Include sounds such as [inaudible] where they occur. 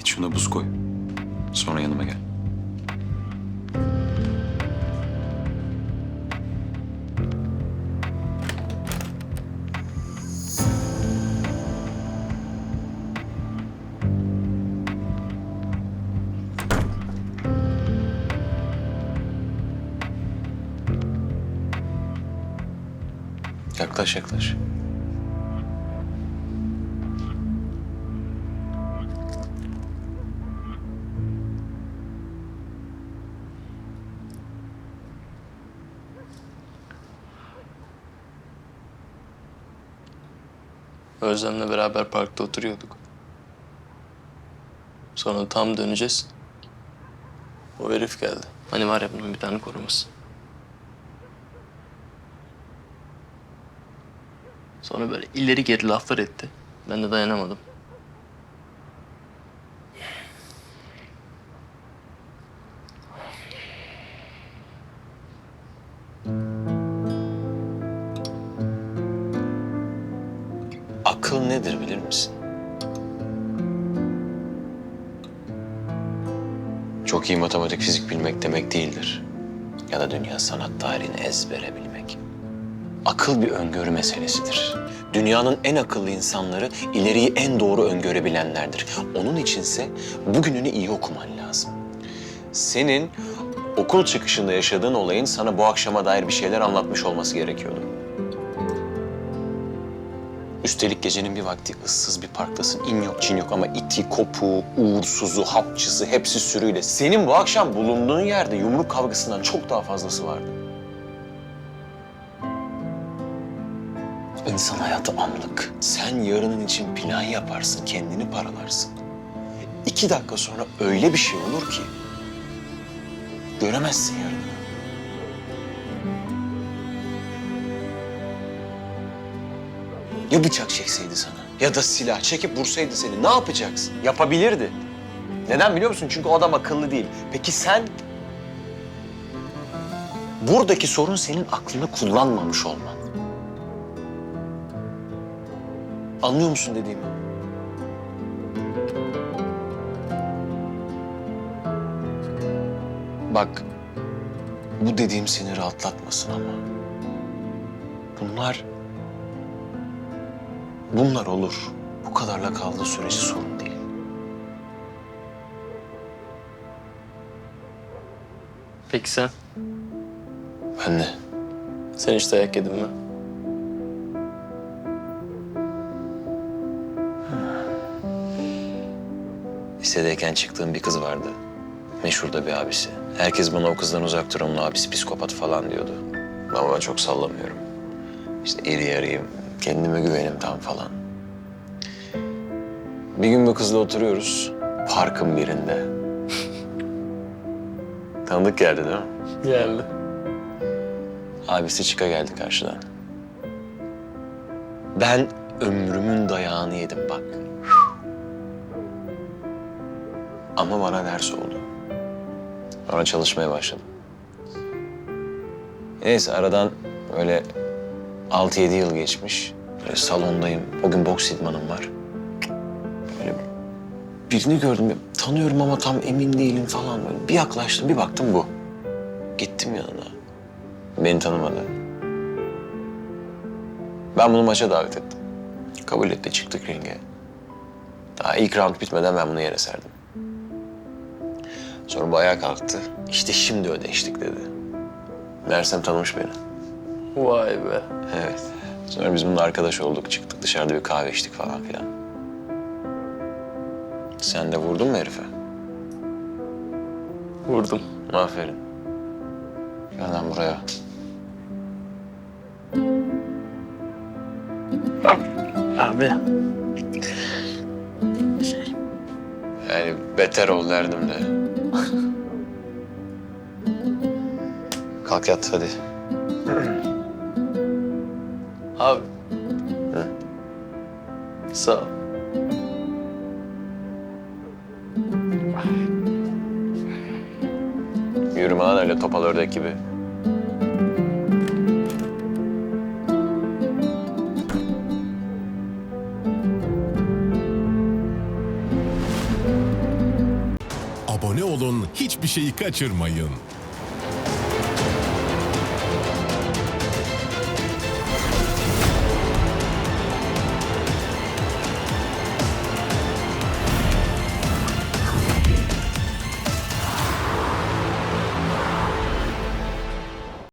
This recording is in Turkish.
Git şuna buz koy. Sonra yanıma gel. Yaklaş yaklaş. Özlem'le beraber parkta oturuyorduk. Sonra tam döneceğiz. O herif geldi. Hani var ya bunun bir tane koruması. Sonra böyle ileri geri laflar etti. Ben de dayanamadım. Nedir bilir misin? Çok iyi matematik, fizik bilmek demek değildir. Ya da dünya sanat tarihini ezbere bilmek. Akıl bir öngörü meselesidir. Dünyanın en akıllı insanları ileriyi en doğru öngörebilenlerdir. Onun içinse bugününü iyi okuman lazım. Senin okul çıkışında yaşadığın olayın sana bu akşama dair bir şeyler anlatmış olması gerekiyordu. Üstelik gecenin bir vakti ıssız bir parktasın. İn yok çin yok ama iti, kopuğu, uğursuzu, hapçısı hepsi sürüyle. Senin bu akşam bulunduğun yerde yumruk kavgasından çok daha fazlası vardı. İnsan hayatı anlık. Sen yarının için plan yaparsın, kendini paralarsın. İki dakika sonra öyle bir şey olur ki göremezsin yarını. Ya bıçak çekseydi sana ya da silah çekip vursaydı seni ne yapacaksın? Yapabilirdi. Neden biliyor musun? Çünkü o adam akıllı değil. Peki sen? Buradaki sorun senin aklını kullanmamış olman. Anlıyor musun dediğimi? Bak, bu dediğim seni rahatlatmasın ama. Bunlar Bunlar olur. Bu kadarla kaldığı sürece sorun değil. Peki sen? Ben de. Sen hiç dayak yedin mi? Lisedeyken çıktığım bir kız vardı. Meşhur da bir abisi. Herkes bana o kızdan uzak dur, onun abisi psikopat falan diyordu. Ama ben çok sallamıyorum. İşte iri yarıyım, kendime güvenim tam falan. Bir gün bu kızla oturuyoruz. Parkın birinde. [laughs] Tanıdık geldi değil mi? Geldi. Abisi çıka geldi karşıdan. Ben ömrümün dayağını yedim bak. Ama bana ders oldu. Sonra çalışmaya başladım. Neyse aradan öyle 6-7 yıl geçmiş. Böyle salondayım. O gün boks idmanım var. Böyle birini gördüm. Tanıyorum ama tam emin değilim falan. Böyle bir yaklaştım, bir baktım bu. Gittim yanına. Beni tanımadı. Ben bunu maça davet ettim. Kabul etti, çıktık ringe. Daha ilk round bitmeden ben bunu yere serdim. Sonra bu ayağa kalktı. İşte şimdi ödeştik dedi. Meğersem tanımış beni. Vay be. Evet. Sonra biz bununla arkadaş olduk, çıktık dışarıda bir kahve içtik falan filan. Sen de vurdun mu herife? Vurdum. Aferin. Gel lan buraya. Abi. Yani beter ol derdim de. [laughs] Kalk yat hadi. Abi. Hı? Sağ ol. Yürüme lan öyle topal ördek gibi. olun, hiçbir şeyi kaçırmayın.